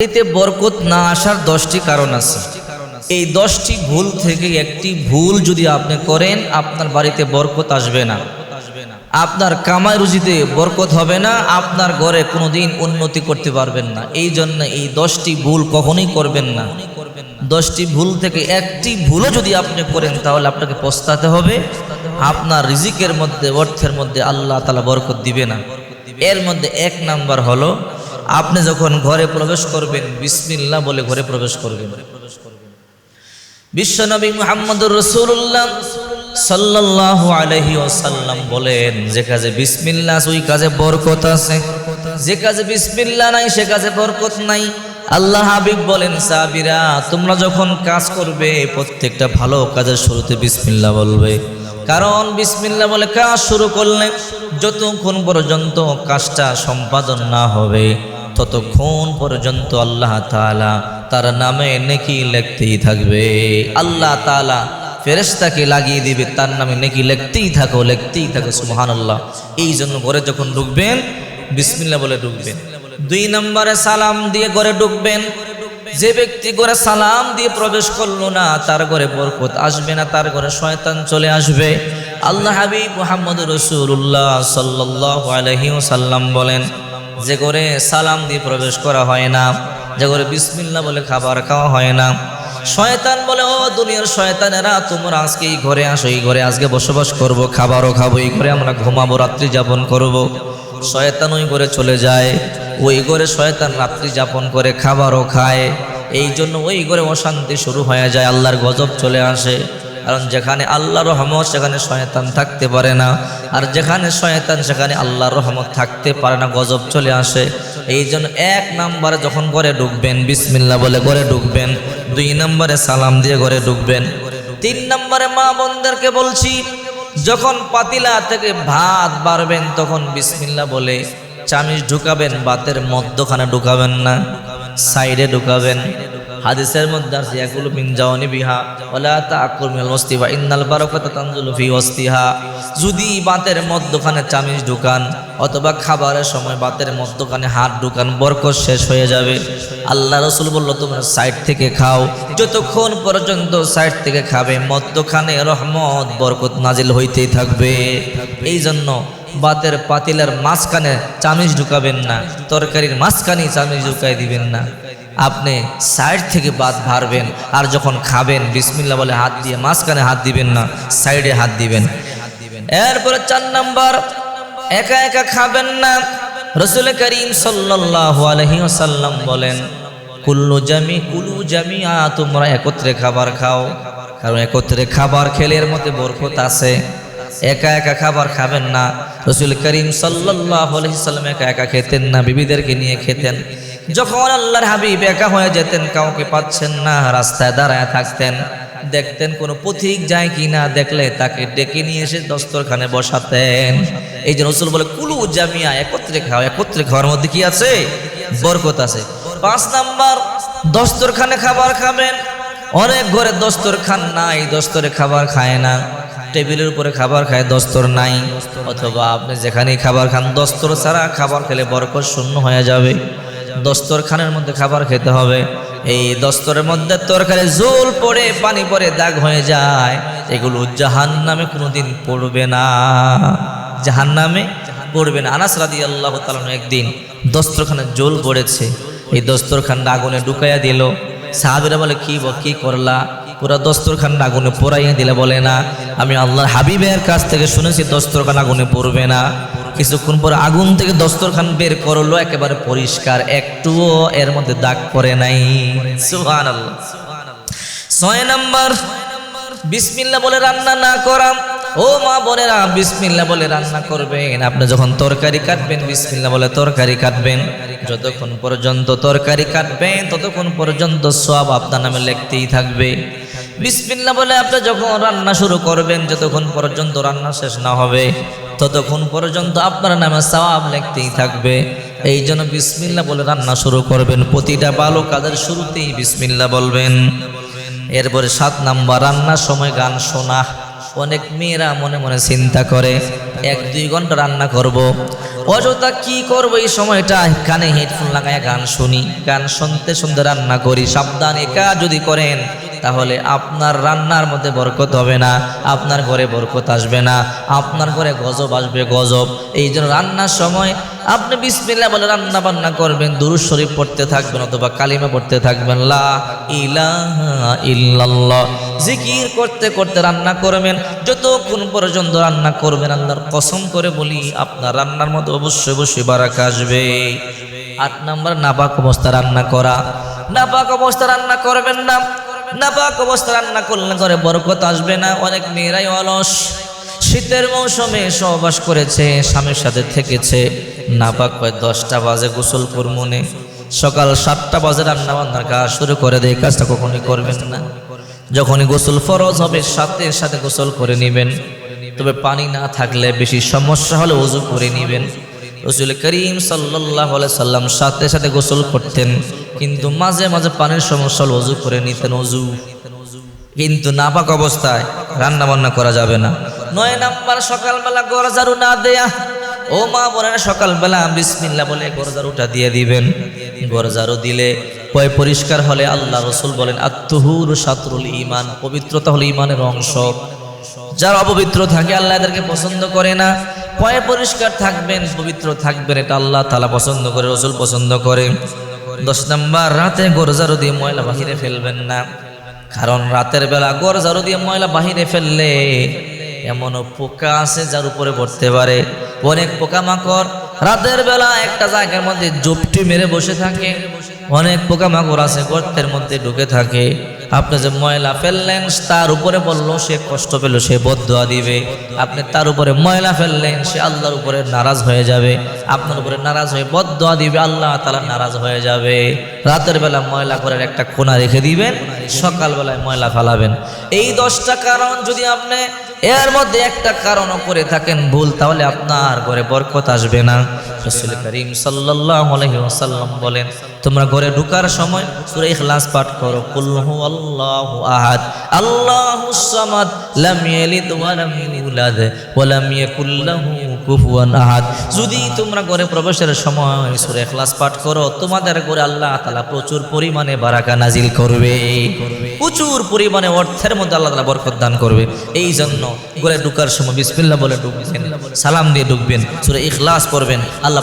এতে বরকত না আসার দশটি কারণ আছে। এই দশটি ভুল থেকে একটি ভুল যদি আপনি করেন, আপনার বাড়িতে বরকত আসবে না। আপনার কামাই রুজিতে বরকত হবে না, আপনার ঘরে কোনো দিন উন্নতি করতে পারবেন না। এই জন্য এই দশটি ভুল কখনোই করবেন না। দশটি ভুল থেকে একটি ভুলও যদি আপনি করেন, তাহলে আপনাকে পস্তাতে হবে। আপনার রিজিকের মধ্যে, অর্থের মধ্যে আল্লাহ তালা বরকত দিবে না। এর মধ্যে এক নাম্বার হলো আপনি যখন ঘরে প্রবেশ করবেন বিসমিল্লাহ বলে ঘরে প্রবেশ করবেন। বিশ্বনবী মুহাম্মদুর রসুল্লাহ সাল্লাল্লাহু আলাইহি ওয়াসাল্লাম বলেন যে কাজে বিসমিল্লাহ আছে, ওই কাজে বরকত আছে। যে কাজে বিসমিল্লাহ নাই সে কাজে বরকত নাই। আল্লাহ হাবিব বলেন সাবিরা তোমরা যখন কাজ করবে প্রত্যেকটা ভালো কাজের শুরুতে বিসমিল্লাহ বলবে। কারণ বিসমিল্লাহ বলে কাজ শুরু করলে যতক্ষণ পর্যন্ত কাজটা সম্পাদন না হবে ততক্ষণ পর্যন্ত আল্লাহ তাআলা তার নামে নেকি লেখতেই থাকবে। আল্লাহ তাআলা ফেরেশতাকে লাগিয়ে দিবে, তার নামে নেকি লেখতেই থাকো লেখতেই থাকো, সুবহানাল্লাহ। এই জন্য ঘরে যখন ঢুকবেন, বিসমিল্লাহ বলে ঢুকবেন। দুই নম্বরে সালাম দিয়ে ঘরে ঢুকবেন। যে ব্যক্তি ঘরে সালাম দিয়ে প্রবেশ করল না, তার ঘরে বরকত আসবে না, তার ঘরে শয়তান চলে আসবে। আল্লাহ হাবিব মুহাম্মদ রসুল্লাহ সাল্লাহ আলহি সাল্লাম বলেন যে ঘরে সালাম দিয়ে প্রবেশ করা হয় না, যে ঘরে বিসমিল্লা বলে খাবার খাওয়া হয় না। শয়তান বলে, ও দুনিয়ার শয়তানেরা, তোমরা আজকে এই ঘরে আসো, এই ঘরে আজকে বসবাস করব, খাবারও খাব, এই ঘরে আমরা ঘুমাবো, রাত্রি যাপন করব। শয়তান ওই ঘরে চলে যায়, ওই ঘরে শয়তান রাত্রি যাপন করে, খাবারও খায়। এই জন্য ওই ঘরে অশান্তি শুরু হয়ে যায়, আল্লাহর গজব চলে আসে। কারণ যেখানে আল্লাহর রহমত, সেখানে শয়তান থাকতে পারে না। আর যেখানে শয়তান, সেখানে আল্লাহর রহমত থাকতে পারে না, গজব চলে আসে। এই জন্য এক নম্বরে যখন ঘরে ঢুকবেন বিসমিল্লা বলে ঘরে ঢুকবেন, দুই নম্বরে সালাম দিয়ে ঘরে ঢুকবেন, তিন নম্বরে মা বোনদেরকে বলছি, যখন পাতিলা থেকে ভাত বাড়বেন, তখন বিসমিল্লা বলে চামিচ ঢুকাবেন ভাতের মধ্যখানে ঢুকাবেন না, সাইডে ঢুকাবেন। হাদিসের মধ্যে আছে এগুলো মিন জাওয়ানি বিহা ওয়ালা তাকুল মিনাল ওয়াস্তিহা ইন্নাল বারাকাতা তানজুলু ফি ওয়াস্তিহা। যদি বাতের মধ্যখানে চামিচ ঢুকান, অথবা খাবারের সময় বাতের মধ্যখানে হাত ঢুকান, বরকত শেষ হয়ে যাবে। আল্লাহ রসুল বলল, তোমরা সাইড থেকে খাও। যতক্ষণ পর্যন্ত সাইড থেকে খাবে, মধ্যখানে রহমত, বরকত নাজিল হইতেই থাকবে। এই জন্য বাতের পাতিলের মাঝখানে চামিচ ঢুকাবেন না, তরকারির মাঝখানেই চামিচ ঢুকাই দিবেন না। আপনি সাইড থেকে বাদ ভারবেন আর যখন খাবেন বিসমিল্লা বলে হাত দিয়ে, মাঝখানে হাত দিবেন না, সাইডে হাত দিবেন। এরপরে চার নাম্বার, একা একা খাবেন না, রসুল করিম সাল্লাল্লাহু আলাইহি বলেন, কুল্লু জামি, কুলু জামিয়া তোমরা একত্রে খাবার খাও। কারণ একত্রে খাবার খেলে এর মধ্যে বরকত আছে। একা একা খাবার খাবেন না রসুল করিম সাল্লাল্লাহু আলাইহি একা একা খেতেন না, বিবিদেরকে নিয়ে খেতেন। যখন আল্লাহর হাবিব একা হয়ে যেতেন, কাউকে পাচ্ছেন না, রাস্তায় দাঁড়ায় থাকতেন। দেখতেন কোনো পথিক যায় কি না দেখলে তাকে ডেকে নিয়ে এসে দস্তরখানে বসাতেন। এই যে রসুল বলে, কুলু জামিয়া, একত্রে খাও, একত্রে খাওয়ার মধ্যে কি আছে? বরকত আছে। পাঁচ নাম্বার, দস্তরখানে খাবার খাবেন। অনেক ঘরে দস্তরখান নাই, দস্তরে খাবার খায় না। টেবিলের উপরে খাবার খায়, দস্তর নাই। অথবা আপনি যেখানেই খাবার খান, দস্তর ছাড়া খাবার খেলে বরকত শূন্য হয়ে যাবে। দস্তরখানের মধ্যে খাবার খেতে হবে। এই দস্তরের মধ্যে তরকারি জোল পড়ে, পানি পড়ে, দাগ হয়ে যায়। এগুলো জাহান নামে কোনোদিন পড়বে না। জাহান নামে পড়বে না। আনাস রাদি আল্লাহ তালন একদিন দস্তরখানে জোল পড়েছে। এই দস্তরখানটা আগুনে ঢুকাইয়া দিল। সাহাবিরা বলে, কি ব- কি করলা? পুরা দস্তরখান আগুনে পোড়াইয়া দিলে বলে না। আমি আল্লাহর হাবিবের কাছ থেকে শুনেছি দস্তরখান আগুনে পড়বে না। কিছুক্ষণ পর আগুন থেকে দস্তরখান বের করল, একেবারে পরিষ্কার। একটুও এর মধ্যে দাগ পড়ে নাই। ছয় নম্বর বিসমিল্লা বলে রান্না না করা। ও মা বোনেরা বিসমিল্লা বলে রান্না করবেন। আপনি যখন তরকারি কাটবেন বিসমিল্লা বলে তরকারি কাটবেন। যতক্ষণ পর্যন্ত তরকারি কাটবেন, ততক্ষণ পর্যন্ত সব আপনার নামে লিখতেই থাকবে। বিসমিল্লা বলে আপনি যখন রান্না শুরু করবেন, যতক্ষণ পর্যন্ত রান্না শেষ না হবে, ততক্ষণ পর্যন্ত আপনার নামে সওয়াব লিখতেই থাকবে। এই জন্য বিসমিল্লা বলে রান্না শুরু করবেন। প্রতিটা ভালো কাজের শুরুতেই বিসমিল্লা বলবেন। এরপরে সাত নাম্বার, রান্নার সময় গান শোনা। অনেক মেয়েরা মনে মনে চিন্তা করে, এক দুই ঘণ্টা রান্না করব। অযথা কি করব এই সময়টা? কানে হেডফোন লাগায় গান শুনি, গান শুনতে শুনতে রান্না করি। সাবধান একা যদি করেন, তাহলে আপনার রান্নার মধ্যে বরকত হবে না, আপনার ঘরে বরকত আসবে না, আপনার ঘরে গজব আসবে গজব। এই জন্য রান্নার সময় আপনি বিসমিল্লা বলে রান্না বান্না করবেন, দুরুদ শরীফ পড়তে থাকবেন অথবা কালিমা পড়তে থাকবেন, লা ইলাহা ইল্লাল্লাহ। জিকির করতে করতে রান্না করবেন, যতক্ষণ পর্যন্ত রান্না করবেন, আল্লাহর কসম করে বলি, আপনার রান্নার মধ্যে অবশ্যই অবশ্যই বারাকা আসবে। আট নাম্বার, নাপাক অবস্থা রান্না করা। নাপাক অবস্থা রান্না করবেন না। নাপাক অবস্থা রান্না করলে করে বরকত আসবে না। অনেক মেয়েরাই অলস। শীতের মৌসুমে সহবাস করেছে, স্বামীর সাথে থেকেছে। নাপাক হয় দশটা বাজে গোসল করমনে। সকাল সাতটা বাজে রান্না বান্নার কাজ শুরু করে দেয় কাজটা কখনই করবেন না। যখনই গোসল ফরজ হবে, সাথে সাথে গোসল করে নেবেন। তবে পানি না থাকলে বেশি সমস্যা হলে উজু করে নেবেন। রসুল করিম সাল্লাহ সাল্লাম সাথে সাথে গোসল করতেন, কিন্তু মাঝে মাঝে পানির সমস্যা হলে উজু করে নিতেন অজু কিন্তু নাপাক অবস্থায় রান্না বান্না করা যাবে না। নয় নাম্বার, সকালবেলা গরজারু না দেয়া। ও মা বোনেরা সকালবেলা বিসমিল্লা বলে গরজারুটা দিয়ে দিবেন। গরজারু দিলে পয় পরিষ্কার হলে আল্লাহ রসুল বলেন আত্মহুর সাতরুল ইমান পবিত্রতা হলো ইমানের অংশ। যারা অপবিত্র থাকে, আল্লাহ এদেরকে পছন্দ করে না। পয়ে পরিষ্কার থাকবেন, পবিত্র থাকবেন, এটা আল্লাহ তালা পছন্দ করে, রসুল পছন্দ করে। দশ নম্বর, রাতে গরজারু দিয়ে ময়লা বাহিরে ফেলবেন না। কারণ রাতের বেলা গরজারু দিয়ে ময়লা বাহিরে ফেললে এমনও পোকা আছে যার উপরে পড়তে পারে। অনেক পোকামাকড় রাতের বেলা একটা জায়গার মধ্যে জপটি মেরে বসে থাকে। অনেক পোকামাকড় আছে, গর্তের মধ্যে ঢুকে থাকে। আপনি যে ময়লা ফেললেন, তার উপরে বলল, সে কষ্ট পেল, সে বদয়া দিবে। আপনি তার উপরে ময়লা ফেললেন, সে আল্লাহর উপরে নারাজ হয়ে যাবে। আপনার উপরে নারাজ হয়ে বদয়া দিবে, আল্লাহ তালা নারাজ হয়ে যাবে। রাতের বেলা ময়লা করার একটা কোনা রেখে দিবেন। সকালবেলায় ময়লা ফালাবেন। এই দশটা কারণ যদি আপনি এর মধ্যে একটা কারণও করে থাকেন ভুল, তাহলে আপনার ঘরে বরকত আসবে না। করিম সাল্লাম বলেন, তোমরা ঘরে ঢুকার সময় সুরে ইখলাস পাঠ করো। কুল আল্লাহ আহাদ। আল্লাহ যদি তোমরা ঘরে প্রবেশের সময় সূরা পাঠ করো, তোমাদের ঘরে আল্লাহ তালা প্রচুর পরিমাণে বারাকা নাজিল করবে। প্রচুর পরিমাণে অর্থের মধ্যে আল্লাহ তালা বরকত দান করবে। এই জন্য ঘরে ঢুকার সময় বিসমিল্লাহ বলে ঢুকবেন, সালাম দিয়ে ঢুকবেন, সূরা ইখলাস করবেন আল্লাহ